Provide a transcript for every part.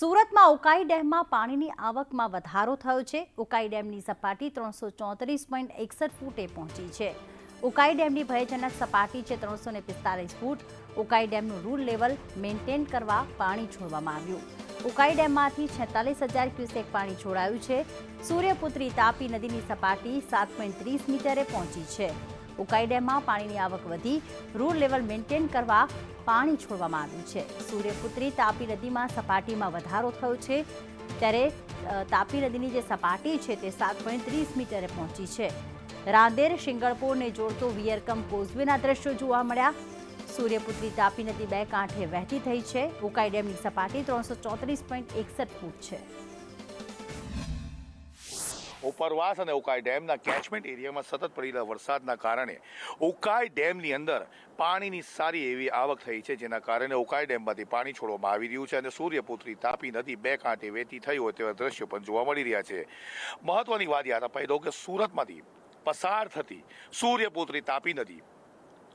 સુરતમાં ઉકાઈ ડેમમાં પાણીની આવકમાં વધારો થયો છે. ઉકાઈ ડેમની સપાટી ત્રણસો ચોત્રીસ પોઈન્ટ એકસઠ ફૂટે પહોંચી છે. ઉકાઈ ડેમની ભયજનક સપાટી છે ત્રણસો ને પિસ્તાલીસ ફૂટ. ઉકાઈ ડેમનું રૂલ લેવલ મેન્ટેન કરવા પાણી છોડવામાં આવ્યું. ઉકાઈ ડેમમાંથી છેતાલીસ હજાર ક્યુસેક પાણી છોડાયું છે. સૂર્યપુત્રી તાપી નદીની સપાટી સાત પોઈન્ટ ત્રીસ મીટરે પહોંચી છે. ઉકાઈ ડેમમાં પાણીની આવક વધી રૂલ લેવલ મેન્ટેન કરવા પાણી છોડવામાં આવ્યું છે. સૂર્યપુત્રી તાપી નદીમાં સપાટીમાં વધારો થયો છે. ત્યારે તાપી નદીની જે સપાટી છે તે સાત પોઈન્ટ ત્રીસ મીટરે પહોંચી છે. રાંદેર, શિંગળપોરને જોડતો વિયરકમ કોઝવેના દ્રશ્યો જોવા મળ્યા. સૂર્યપુત્રી તાપી નદી બે કાંઠે વહેતી થઈ છે. ઉકાઈ ડેમની સપાટી ત્રણસો ચોત્રીસ પોઈન્ટ એકસઠ ફૂટ છે. ઉપરવાસ અને ઉકાઈ ડેમના કેચમેન્ટ એરિયામાં સતત પડેલા વરસાદના કારણે ઉકાઈ ડેમની અંદર પાણીની સારી એવી આવક થઈ છે, જેના કારણે ઉકાઈ ડેમમાંથી પાણી છોડવામાં આવી રહ્યું છે અને સૂર્યપુત્રી તાપી નદી બે કાંઠે વહેતી થઈ હોય તેવા દ્રશ્યો પણ જોવા મળી રહ્યા છે. મહત્વની વાત યાદ અપાઈ દઉં કે સુરતમાંથી પસાર થતી સૂર્યપુત્રી તાપી નદી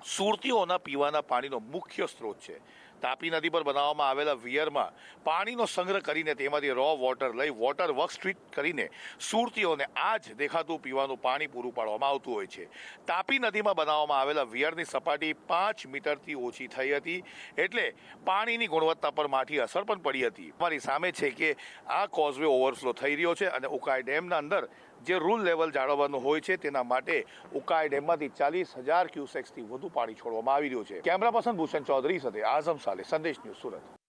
સુરતીઓના પીવાના પાણીનો મુખ્ય સ્ત્રોત છે. તાપી નદી પર બનાવવામાં આવેલા વિયરમાં પાણીનો સંગ્રહ કરીને તેમાંથી રો વોટર લઈ વોટર વર્ક ટ્રીટ કરીને સુરતીઓને આ જ દેખાતું પીવાનું પાણી પૂરું પાડવામાં આવતું હોય છે. તાપી નદીમાં બનાવવામાં આવેલા વિયરની સપાટી પાંચ મીટરથી ઓછી થઈ હતી એટલે પાણીની ગુણવત્તા પર માઠી અસર પણ પડી હતી. અમારી સામે છે કે આ કોઝવે ઓવરફ્લો થઈ રહ્યો છે અને ઉકાઈ ડેમના અંદર જે રૂલ લેવલ જાળવવાનું હોય છે તેના માટે ઉકાઈ ડેમમાંથી ચાલીસ હજાર ક્યુસેક્સથી વધુ પાણી છોડવામાં આવી રહ્યું છે. કેમેરા પર્સન ભૂષણ ચૌધરી સાથે આઝમ સાલે સંદેશ ન્યૂઝ સુરત.